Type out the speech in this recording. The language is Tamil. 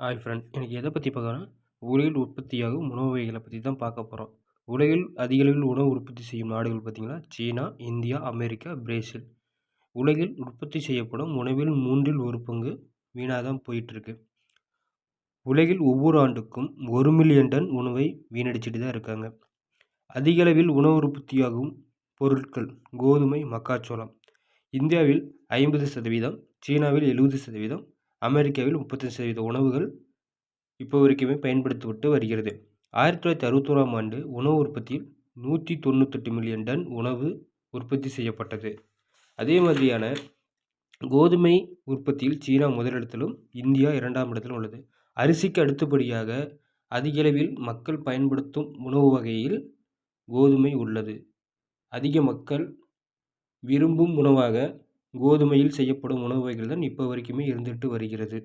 ஹாய் ஃப்ரெண்ட் எனக்கு எதை பற்றி பார்க்குறேன் உலகில் உற்பத்தியாகும் உணவு வகைகளை பற்றி தான் பார்க்க போகிறோம் உலகில் அதிகளவில் உணவு உற்பத்தி செய்யும் நாடுகள் பார்த்திங்கன்னா சீனா இந்தியா அமெரிக்கா பிரேசில். உலகில் உற்பத்தி செய்யப்படும் உணவில் மூன்றில் ஒரு பங்கு வீணாக தான் போயிட்டுருக்கு. உலகில் ஒவ்வொரு ஆண்டுக்கும் ஒரு மில்லியன் டன் உணவை வீணடிச்சிட்டு தான் இருக்காங்க. அதிகளவில் உணவு உற்பத்தியாகும் பொருட்கள் கோதுமை மக்காச்சோளம். இந்தியாவில் ஐம்பது சதவீதம் சீனாவில் எழுபது சதவீதம் அமெரிக்காவில் முப்பத்தஞ்சு சதவீத உணவுகள் இப்போ வரைக்குமே பயன்படுத்தப்பட்டு வருகிறது. ஆயிரத்தி தொள்ளாயிரத்தி அறுபத்தோராம் ஆண்டு உணவு உற்பத்தியில் நூற்றி தொண்ணூத்தெட்டு மில்லியன் டன் உணவு உற்பத்தி செய்யப்பட்டது. அதே மாதிரியான கோதுமை உற்பத்தியில் சீனா முதலிடத்திலும் இந்தியா இரண்டாம் இடத்திலும் உள்ளது. அரிசிக்கு அடுத்தபடியாக அதிகளவில் மக்கள் பயன்படுத்தும் உணவு வகையில் கோதுமை உள்ளது. அதிக மக்கள் விரும்பும் உணவாக கோதுமையில் செய்யப்படும் உணவு வகைகள் தான் இப்போ வரைக்குமே இருந்துட்டு வருகிறது.